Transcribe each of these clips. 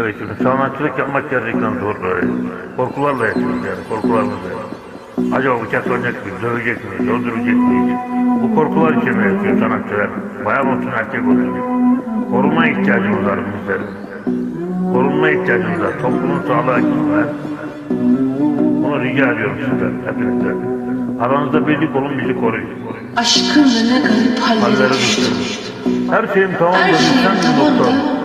Evet şimdi sanatçılık yapmak gerçekten zor. Korkularla yaşıyoruz yani korkularla da. Acaba bıçaklanacak mıyız, dövecek miyiz, öldürecek miyiz? Bu korkular içinde yapıyor sanatçılar. Bayan olsun erkek olsun. Korunma ihtiyacımız var bizlerin. Korunma ihtiyacımız var. Toplumun sağlığı açısından. Bunu rica ediyorum sizden, hepinizden. Aranızda birlik olun, bizi koruyun. Aşkınla ne garip hallere düştüm. Her şeyim tamam Her şeyim tamam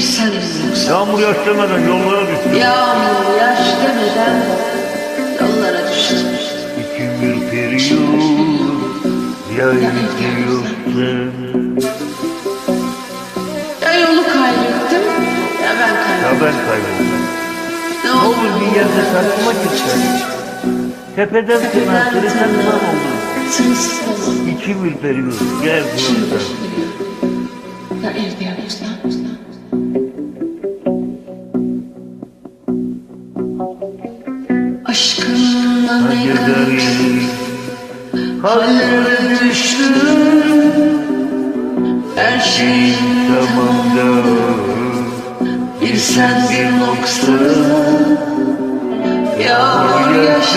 sen yoksa. Yağmur yaş demeden yollara düştüm. Yağmur yaş demeden yollara düştüm. İçim ürperiyor, yayın gidiyorsun. Ya yolu kaybettim ya ben Ya kaybettim. ben kaybettim. Ne Ne olur bir yerde saçma çıksın. Tepeden tırnağa adam oldu. İçim ürperiyor, gel diyorsun. Ya evde yapmışlar. Aşkınla ne derin, hallere düştüm. her şeyin Tamam da, bir sen bir noksan. Yağmur yaş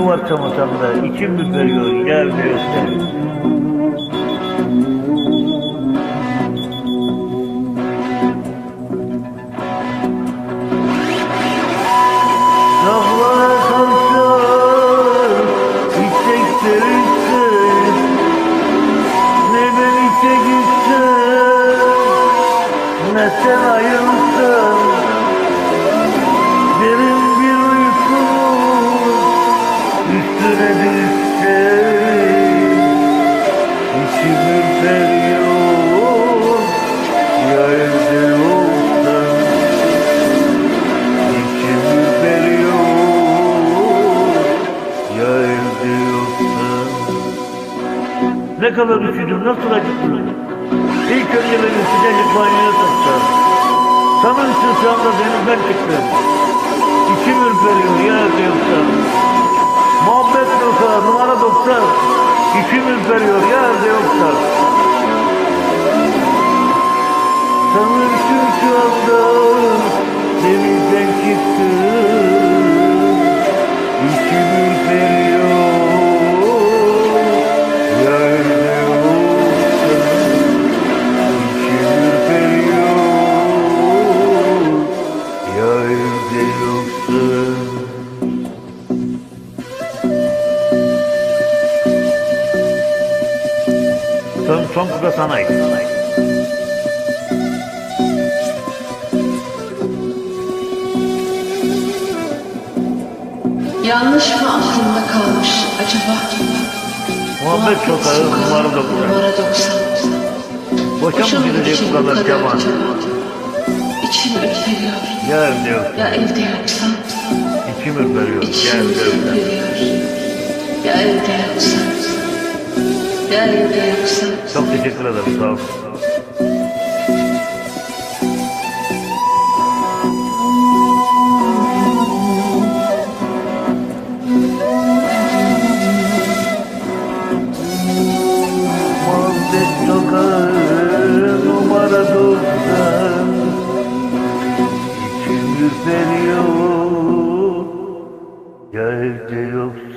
bir de rakı var çamaşırda içim ya evde yoksan evde yoksan Ne kadar üşüdüm nasıl acıktım? İlk önce beni sıcacık banyoya Sanırsın şu anda denizden çıktım İçim ürperiyor ya evde yoksan Muhabbet yoksa numara 90 İçim ürperiyor ya evde yoksan Son, kıda sana ait. Yanlış mı aklımda kalmış acaba? Muhabbet çok ağır, numara doksan. Numara 90. Boşa mı gidecek bu kadar yaman? İçim ürperiyor. Ya evde yok. Ya evde yoksan? İçim ürperiyor. Ya evde yok. ürperiyor. Ya evde yoksan? Ya evde yoksan? Çok teşekkür ederim. Sağ olun. sokağı numara doksan İçim ürperiyor Gerçi yoksa